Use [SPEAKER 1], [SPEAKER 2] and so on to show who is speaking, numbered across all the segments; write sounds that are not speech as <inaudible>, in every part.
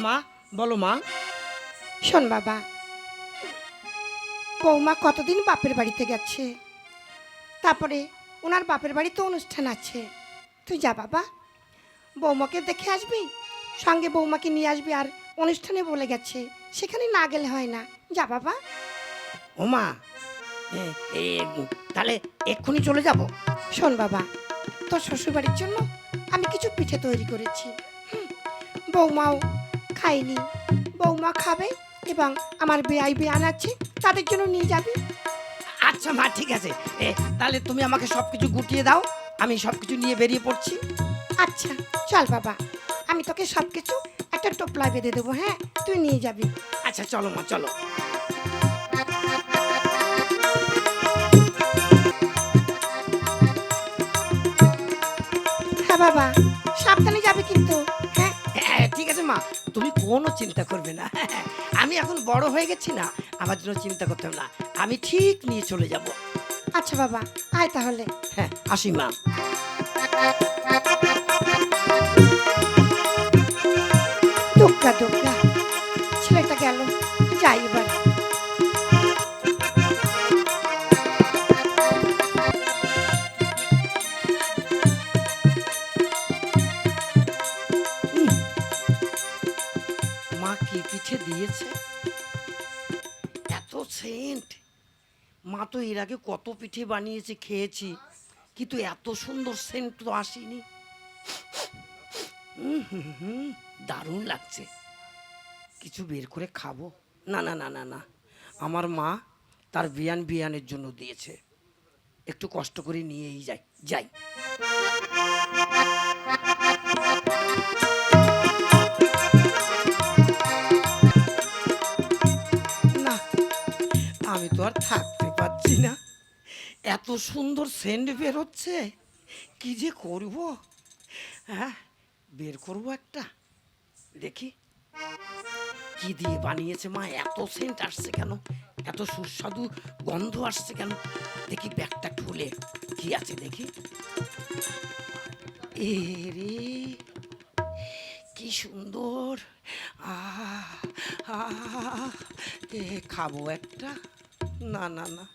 [SPEAKER 1] মা বলো মা।
[SPEAKER 2] শোন বাবা বৌমা কতদিন বাপের বাড়িতে গেছে? তারপরে ওনার বাপের বাড়িতে অনুষ্ঠান আছে। তুই যা বাবা বৌমাকে দেখে আসবি সঙ্গে বৌমাকে নিয়ে আসবি আর অনুষ্ঠানে বলে গেছে সেখানে না গেলে হয় না। যা বাবা।
[SPEAKER 1] ও মা এ, এ, তাহলে এক্ষুনি চলে যাব।
[SPEAKER 2] শোন বাবা তোর শ্বশুরবাড়ির জন্য আমি কিছু পিঠে তৈরি করেছি। বৌমাও খায়নি বৌমা খাবে এবং আমার বেআই বেয়ান আছে তাদের জন্য নিয়ে যাবি।
[SPEAKER 1] আচ্ছা মা ঠিক আছে। এ, তাহলে তুমি আমাকে সব কিছু গুটিয়ে দাও আমি সব কিছু নিয়ে বেরিয়ে পড়ছি।
[SPEAKER 2] আচ্ছা চল বাবা। আমি তোকে সব কিছু একটা টোপলায় বেঁধে দেবো হ্যাঁ? তুই নিয়ে যাবি।
[SPEAKER 1] আচ্ছা চলো মা চলো।
[SPEAKER 2] হ্যাঁ বাবা সাবধানে যাবে কিন্তু হ্যাঁ?
[SPEAKER 1] হ্যাঁ ঠিক আছে মা। তুমি কোনো চিন্তা করবে না। <laughs> আমি এখন বড় হয়ে গেছি না আমার জন্য চিন্তা করতে হবে না। আমি ঠিক নিয়ে চলে যাব।
[SPEAKER 2] আচ্ছা বাবা আয় তাহলে।
[SPEAKER 1] হ্যাঁ আসি মা।
[SPEAKER 2] দুগ্গা দুগ্গা ছেলেটা গেল।
[SPEAKER 1] তো এর আগে কত পিঠে বানিয়েছে, খেয়েছি। কিন্তু এত সুন্দর সেন্ট তো আসেনি। দারুণ লাগছে। কিছু বের করে খাব। না না না না না। আমার মা তার বিয়ান বিয়ানের জন্য দিয়েছে। একটু কষ্ট করে নিয়েই যাই যাই। না, আমি তো আর থাকতে পারছি না। এত সুন্দর সেন্ট বের হচ্ছে। কি যে করব? হ্যাঁ বের করব একটা। দেখি। কি দিয়ে বানিয়েছে মা? এত সেন্ট আসছে কেন? এত সুস্বাদু গন্ধ আসছে কেন? দেখি ব্যাগটা খুলে। কি আছে দেখি? এ রে কি সুন্দর। এ, খাব একটা। না না না।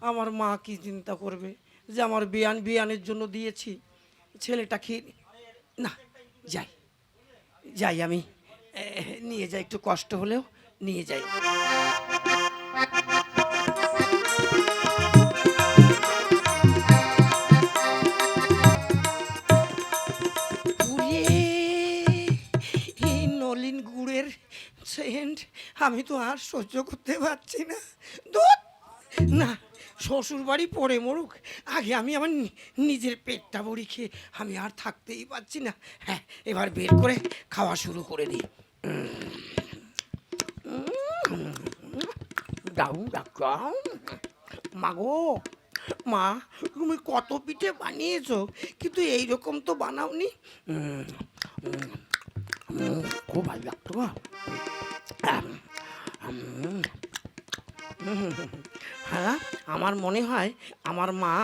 [SPEAKER 1] আমার মা কি চিন্তা করবে যে আমার বিয়ান, বিয়ানের জন্য দিয়েছি, ছেলেটা খেয়ে নি- যাই। যাই আমি নিয়ে যাই, একটু কষ্ট হলেও নিয়ে যাই। নলিন গুড়ের সেন্ট আমি তো আর সহ্য করতে পারছি না। না শ্বশুর বাড়ি পড়ে মরুক। আগে আমি আমার নিজের পেটটা ভরি খেয়ে আমি আর থাকতেই পারছি না। হ্যাঁ এবার বের করে খাওয়া শুরু করে দিই। দাউ ডাকাও মাগো মা, তুমি কত পিঠে বানিয়েছো? কিন্তু এইরকম তো বানাওনি। খুব ভালো লাগতো হ্যাঁ আমার মনে হয় আমার মা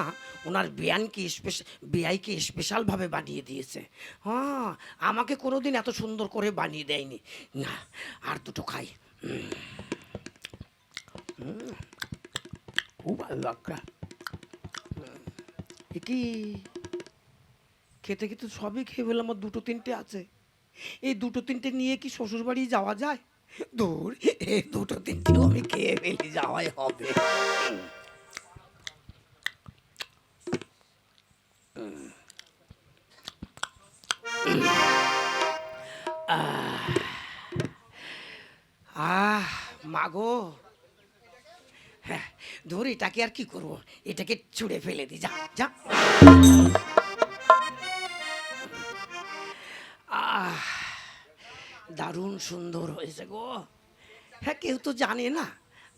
[SPEAKER 1] ওনার বিয়ানকে স্পেশাল বিয়াইকে স্পেশালভাবে বানিয়ে দিয়েছে। হ্যাঁ আমাকে কোনোদিন এত সুন্দর করে বানিয়ে দেয়নি। না, আর দুটো খাই। খুব ভালো লাগছে এ কি খেতে খেতে সবই খেয়ে ফেলাম আমার দুটো তিনটে আছে। এই দুটো তিনটে নিয়ে কি শ্বশুর বাড়ি যাওয়া যায়? দূর, এই দুটো তিনটেও আমি খেয়ে যাওয়াই হবে। আহ, মাগো। হ্যাঁ ধর, এটাকে আর কি করব? এটাকে ছুঁড়ে ফেলে দি, যা যা। আহ দারুণ সুন্দর হয়েছে গো হ্যাঁ কেউ তো জানে না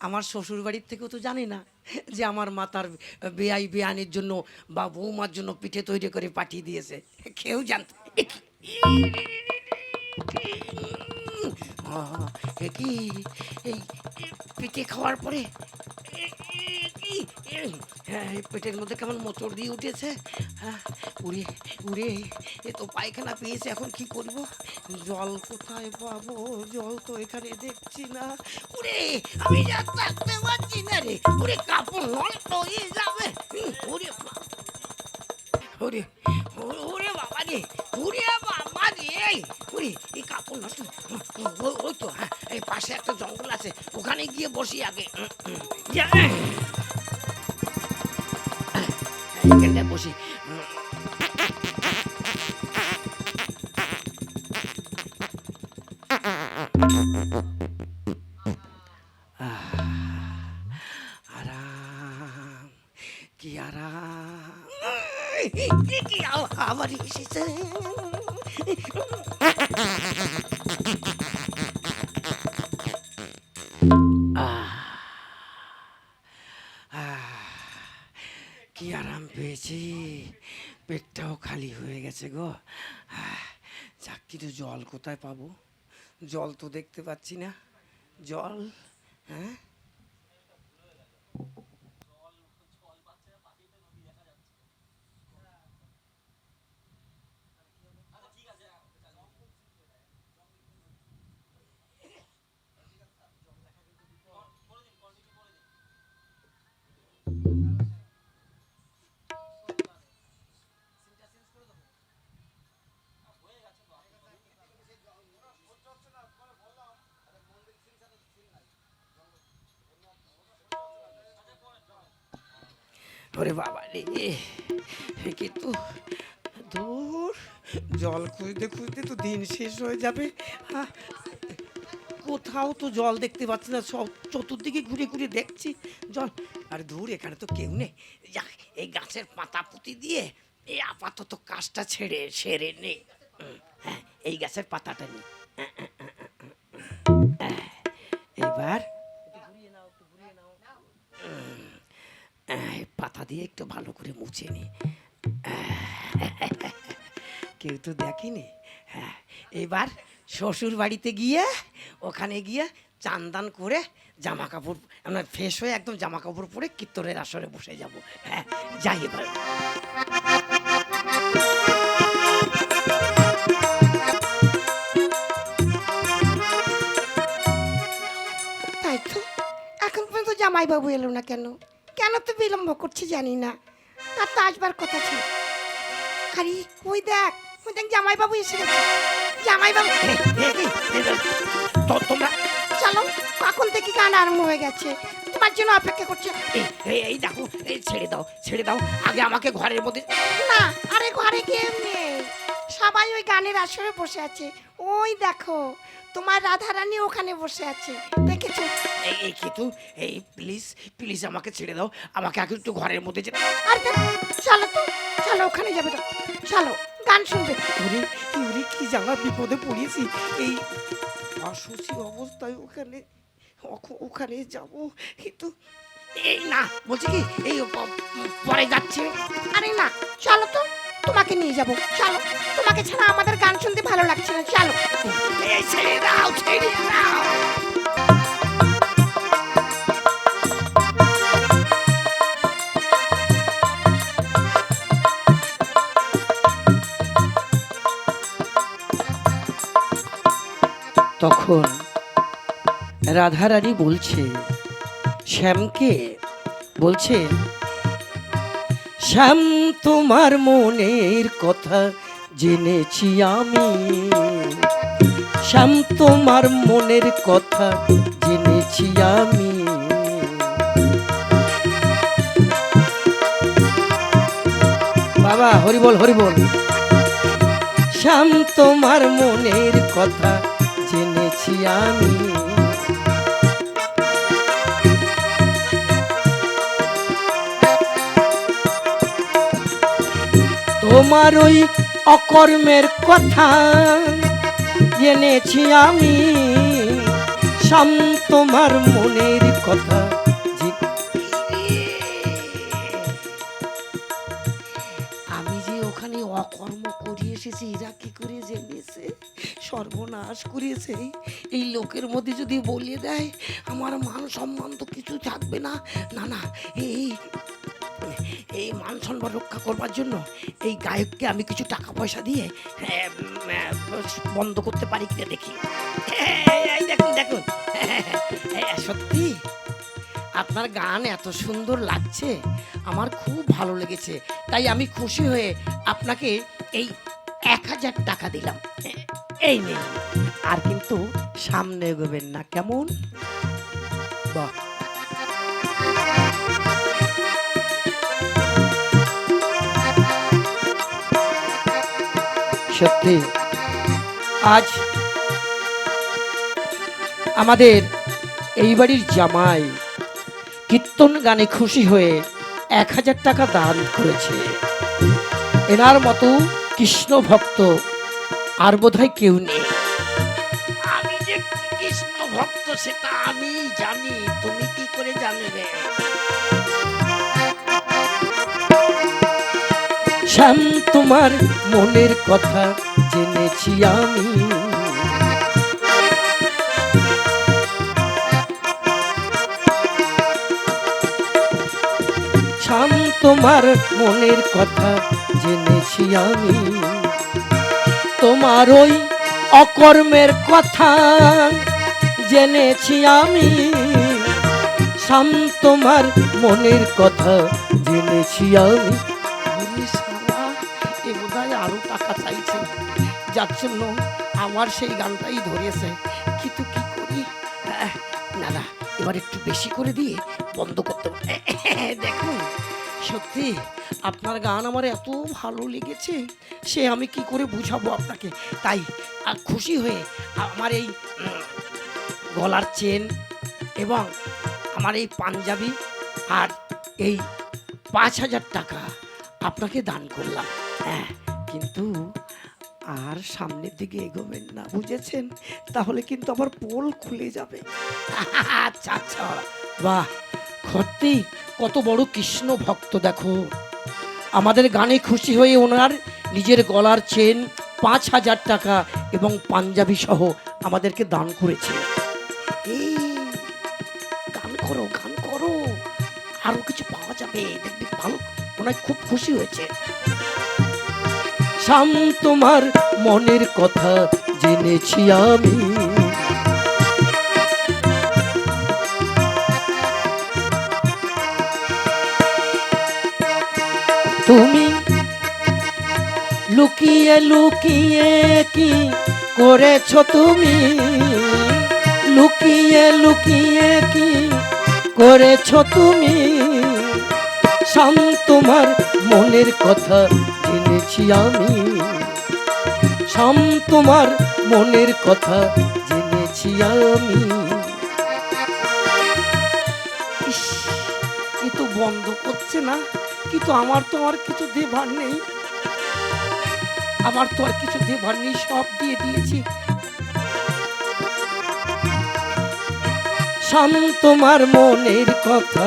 [SPEAKER 1] আমার শ্বশুর বাড়ির থেকেও তো জানে না যে আমার মা তার বেআই বেয়ানের জন্য বা বৌমার জন্য পিঠে তৈরি করে পাঠিয়ে দিয়েছে কেউ জানত কি? এই পিঠে খাওয়ার পরে? হ্যাঁ পেটের মধ্যে কেমন মোচড় দিয়ে উঠেছে? হ্যাঁ উড়ে উড়ে এ তো পায়খানা পেয়েছে এখন কি করব? জল কোথায় পাবো? জল তো এখানে দেখছি না। উড়ে আমি যা থাকতে পারছি না রে। উড়ে কাপড় নষ্ট হয়ে যাবে। হুম, ওরে ওরে বাবা রে বাবা ওরে এই কাপড় তো। হ্যাঁ এই পাশে একটা জঙ্গল আছে ওখানে গিয়ে বসি আগে। বসি। আরাম কি আরাম। আবার এসেছে। খালি হয়ে গেছে গো। যাক কিন্তু জল কোথায় পাবো? জল তো দেখতে পাচ্ছি না। জল হ্যাঁ? ওরে বাবা রে। কিন্তু দূর জল খুঁজতে খুঁজতে তো দিন শেষ হয়ে যাবে। কোথাও তো জল দেখতে পাচ্ছি না, সব চতুর্দিকে ঘুরে ঘুরে দেখছি। জল, আর দূর এখানে তো কেউ নেই। যাক এই গাছের পাতা পুঁতি দিয়ে এই আপাতত কাজটা ছেড়ে, সেরে নেই হ্যাঁ এই গাছের পাতাটা নিই এবার পাতা দিয়ে একটু ভালো করে মুছে নি। <laughs> কেউ তো দেখেনি? হ্যাঁ এবার শ্বশুর বাড়িতে গিয়ে, ওখানে গিয়ে চান্দান করে জামা কাপড় আমরা ফ্রেশ হয়ে একদম জামা কাপড় পরে কীর্তনের আসরে বসে যাব। হ্যাঁ যাই এবার।
[SPEAKER 2] তাই তো? এখন পর্যন্ত জামাইবাবু এলো না কেন? কেন তো বিলম্ব করছি জানি না। তার তো আসবার কথা ছিল। আরে ওই দেখ ওই দেখ জামাইবাবু এসে গেছে। জামাইবাবু
[SPEAKER 1] তোমরা
[SPEAKER 2] চলো কখন থেকে গান আরম্ভ হয়ে গেছে? তোমার জন্য অপেক্ষা করছে।
[SPEAKER 1] এই দেখো এই ছেড়ে দাও ছেড়ে দাও। আগে আমাকে ঘরের মধ্যে
[SPEAKER 2] না আরে ঘরে কেউ নেই। সবাই ওই গানের আসরে বসে আছে। ওই দেখো তোমার রাধারানী ওখানে বসে আছে। দেখেছ?
[SPEAKER 1] এই এই কিন্তু এই প্লিজ প্লিজ আমাকে ছেড়ে দাও। আমাকে আগে একটু ঘরের মধ্যে যেতে
[SPEAKER 2] আর চলো তো চলো ওখানে যাবে তো। চলো গান শুনবে।
[SPEAKER 1] ওরে ওরে কি জানা বিপদে পড়েছি। এই অসুচি অবস্থায় ওখানে ওখ- ওখানে যাব। কিন্তু এই না বলছি কি এই প- পরে যাচ্ছে।
[SPEAKER 2] আরে না চলো তো তোমাকে নিয়ে যাব। চলো তোমাকে ছাড়া আমাদের গান শুনতে ভালো লাগছে না। চলো।
[SPEAKER 1] তখন রাধারানী বলছে শ্যামকে বলছে শ্যাম তোমার মনের কথা জেনেছি আমি। শ্যাম তোমার মনের কথা জেনেছি আমি। বাবা হরিবল হরিবল হরি বল। শ্যাম তোমার মনের কথা জেনেছি আমি। তোমার ওই অকর্মের কথা জেনেছি আমি তোমার মনের কথা। আমি যে ওখানে অকর্ম করি এসেছি, এরা কি করে জেনেছে? সর্বনাশ করেছে। এই লোকের মধ্যে যদি বলিয়ে দেয়, আমার মান সম্মান তো কিছু থাকবে না। না না, এই এই মান সম্মান রক্ষা করবার জন্য এই গায়ককে আমি কিছু টাকা পয়সা দিয়ে হ্যাঁ, বন্ধ করতে পারি কিনা দেখি। দেখুন দেখুন। সত্যি? আপনার গান এত সুন্দর লাগছে আমার খুব ভালো লেগেছে। তাই আমি খুশি হয়ে আপনাকে এই এক হাজার টাকা দিলাম। এই নিন। আর কিন্তু সামনে এগোবেন না কেমন? বাহ। সত্যি। আজ আমাদের এই বাড়ির জামাই কীর্তন গানে খুশি হয়ে এক হাজার টাকা দান করেছে। এনার মতো কৃষ্ণ ভক্ত আর বোধহয় কেউ নেই। শ্যাম তোমার মনের কথা জেনেছি আমি। শ্যাম তোমার মনের কথা জেনেছি আমি। তোমার ওই অকর্মের কথা জেনেছি আমি। শ্যাম তোমার মনের কথা জেনেছি আমি। টাকা চাইছে যার জন্য আমার সেই গানটাই ধরেছে। কিন্তু কি করি? না না, এবার একটু বেশি করে দিয়ে বন্ধ করতে <laughs> দেখুন, সত্যি, আপনার গান আমার এত ভালো লেগেছে, সে আমি কি করে বুঝাবো আপনাকে? তাই খুশি হয়ে আমার এই গলার চেন এবং আমার এই পাঞ্জাবি আর এই পাঁচ হাজার টাকা আপনাকে দান করলাম। হ্যাঁ কিন্তু আর সামনের দিকে এগোবেন না, বুঝেছেন? তাহলে কিন্তু আমার পোল খুলে যাবে। আচ্ছা আচ্ছা বাহ! সত্যি, কত বড় কৃষ্ণ ভক্ত, দেখো। আমাদের গানে খুশি হয়ে ওনার নিজের গলার চেন পাঁচ হাজার টাকা এবং পাঞ্জাবি সহ আমাদেরকে দান করেছে। এই, গান করো গান করো। আরও কিছু পাওয়া যাবে, দেখবি ভালো, ওনার খুব খুশি হয়েছে। শাম তোমার মনের কথা জেনেছি আমি। তুমি লুকিয়ে লুকিয়ে কি করেছ তুমি? লুকিয়ে লুকিয়ে কি করেছ তুমি? শাম তোমার মনের কথা জেনেছি আমি। শাম তোমার মনের কথা জেনেছি আমি। এ তো বন্ধ করছে না। কিন্তু আমার তো আর কিছু দেবার নেই। আমার তো আর কিছু দেবার নেই, সব দিয়ে দিয়েছি। শাম তোমার মনের কথা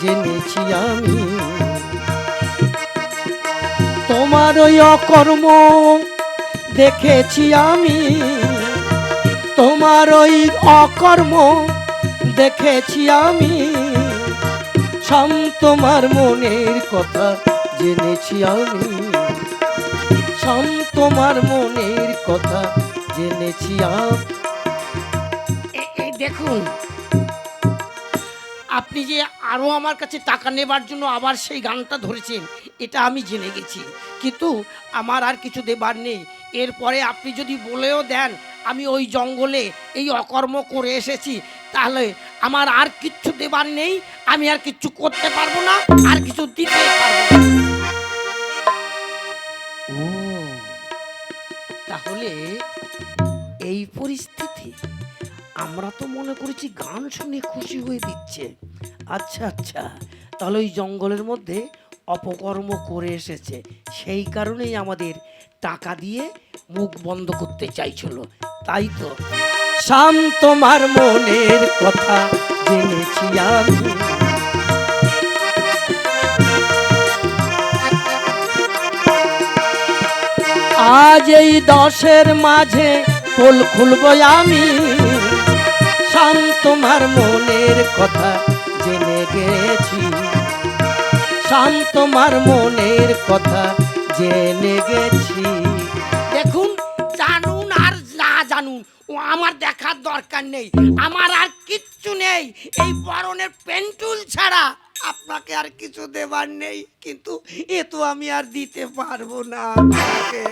[SPEAKER 1] জেনেছি আমি। তোমার ওই অকর্ম দেখেছি আমি। তোমার ওই অকর্ম দেখেছি আমি। শাম তোমার মনের কথা জেনেছি আমি। শাম তোমার মনের কথা জেনেছি আমি। দেখুন আপনি যে আরও আমার কাছে টাকা নেবার জন্য আবার সেই গানটা ধরেছেন, এটা আমি জেনে গেছি। কিন্তু আমার আর কিছু দেবার নেই। এরপরে আপনি যদি বলেও দেন, আমি ওই জঙ্গলে এই অকর্ম করে এসেছি, তাহলে আমার আর কিচ্ছু দেবার নেই, আমি আর কিচ্ছু করতে পারব না, আর কিছু দিতে পারব না। তাহলে এই পরিস্থিতি আমরা তো মনে করেছি গান শুনে খুশি হয়ে দিচ্ছে। আচ্ছা আচ্ছা তাহলে ওই জঙ্গলের মধ্যে অপকর্ম করে এসেছে। সেই কারণেই আমাদের টাকা দিয়ে মুখ বন্ধ করতে চাইছিল, তাই তো? শাম তোমার মনের কথা জেনেছি আমি। আজ এই দশের মাঝে পোল খুলবো আমি। তোমার মনের কথা জেনে গেছি। শাম তোমার মনের কথা জেনে গেছি। দেখুন, জানুন আর না জানুন, ও আমার দেখার দরকার নেই। আমার আর কিচ্ছু নেই। এই বরণের পেন্টুল ছাড়া আপনাকে আর কিছু দেবার নেই। কিন্তু এ তো আমি আর দিতে পারব না আপনাকে।